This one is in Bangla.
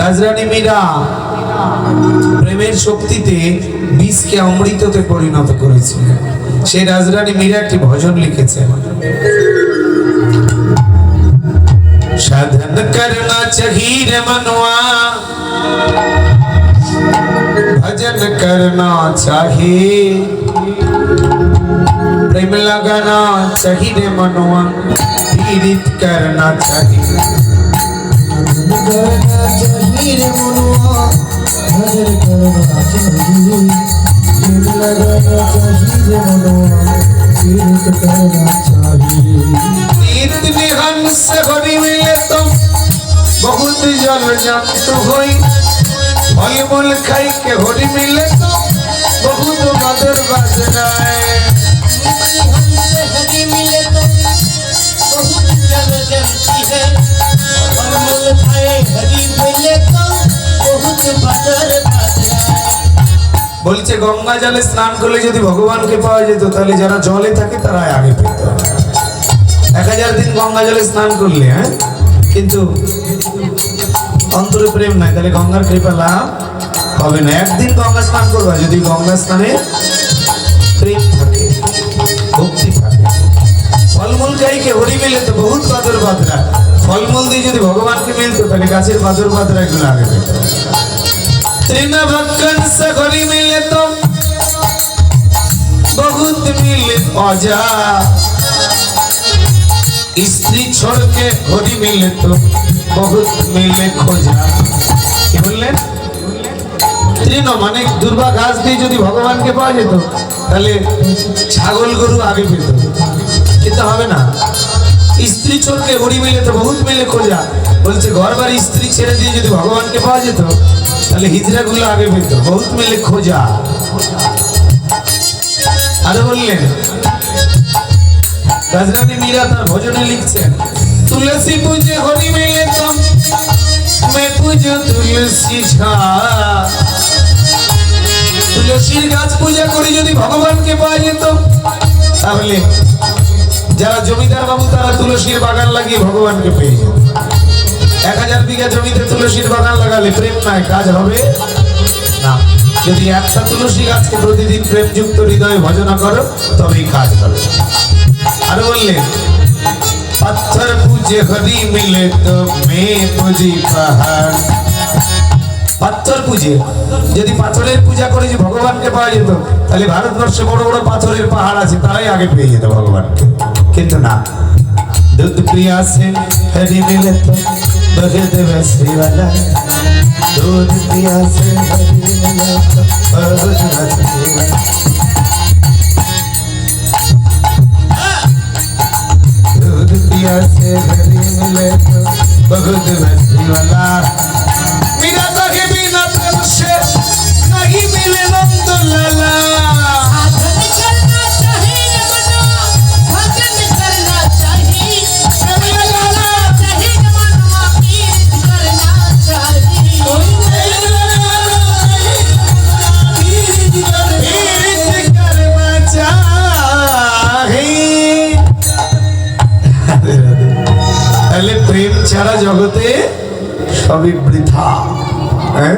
রাজরানী মীরা, প্রেমের শক্তিতে বিষকে অমৃততে পরিণত করেছিল সেই রাজরানী মীরা একটি ভজন লিখেছে সাধন করনা চাহির মনুয়া। ভজন করনা চাহি প্রেম লাগানা চাহিরে মনুয়া। পীড়িত করনা চাহি दिल लगाना चाहिए रे मनुआ तीर्थ करना चाहिए नीत निहंस हरि मिले तो बहुत जल जंत होई फल मूल खाई के हरि मिले तो बहुत मधुर बजनाए বলছে, গঙ্গা জলে স্নান করলে যদি ভগবানকে পাওয়া যেত, তাহলে যারা জলে থাকে তারা আগে পেত। এক হাজার দিন গঙ্গা জলে স্নান করলে হ্যাঁ? কিন্তু অন্তরে প্রেম নাই, তাহলে গঙ্গার কৃপা লাভ হবে না। একদিন গঙ্গা স্নান করবা, যদি গঙ্গা স্নানে প্রেম থাকে, ভক্তি থাকে। ফলমূল খাইকে হরি মিলে তো বহুত বাদর বাদরা। ফলমূল দিয়ে যদি ভগবানকে মিলতো, তাহলে গাছের বাদর বাদরা এগুলো আগে পেত। तृणभक्कन से घड़ी मिले तो बहुत मिले औजा स्त्री छोड़ के घड़ी मिले तो बहुत मिले खोजा কি বললেন তৃণ মানে দুর্বা ঘাস দিয়ে যদি ভগবানকে পাওয়া যেত তাহলে ছাগল গরু আগে পেত কিন্তু হবে না স্ত্রী ছোটকে ঘড়ি মিলে তো বহুত মিলে খোঁজা বলছে ঘর বাড়ি স্ত্রী ছেড়ে দিয়ে যদি ভগবানকে পাওয়া যেত, তাহলে হিজড়াগুলো আগে পেত। বহুত মেলে খোঁজা। আরও বললেন, রাজরানী মীরা তার ভজনে লিখছেন, তুলসী পুজো হরি মেলে তম মে পুজো তুলসী তুলসীর গাছ পূজা করে যদি ভগবানকে পাওয়া যেত, তাহলে যারা জমিদার বাবু, তারা তুলসীর বাগান লাগিয়ে ভগবানকে পেয়ে যেত। এক হাজার বিঘা জমিতে তুলসীর বাগান লাগালে প্রেম নাই, কাজ হবে? না। যদি একটা তুলসী গাছকে প্রতিদিন প্রেমযুক্ত হৃদয়ে ভজনা করো, তবেই কাজ হবে। আর বললেন পাথর পুজে হরি মিলে তো মে পুজি পাহাড়। পাথর পুজে, যদি পাথরের পূজা করে যে ভগবানকে পাওয়া যেত, তাহলে ভারতবর্ষে বড় বড় পাথরের পাহাড় আছে, তারাই আগে পেয়ে যেত ভগবানকে। কিন্তু না। দুধ প্রিয়া সেন, হরি মিলে তো বহে দেবে শ্রীবালা দুধ প্রিয়া সে হরি মিলে তো তাহলে প্রেম ছাড়া জগতে সবই বৃথা হ্যাঁ?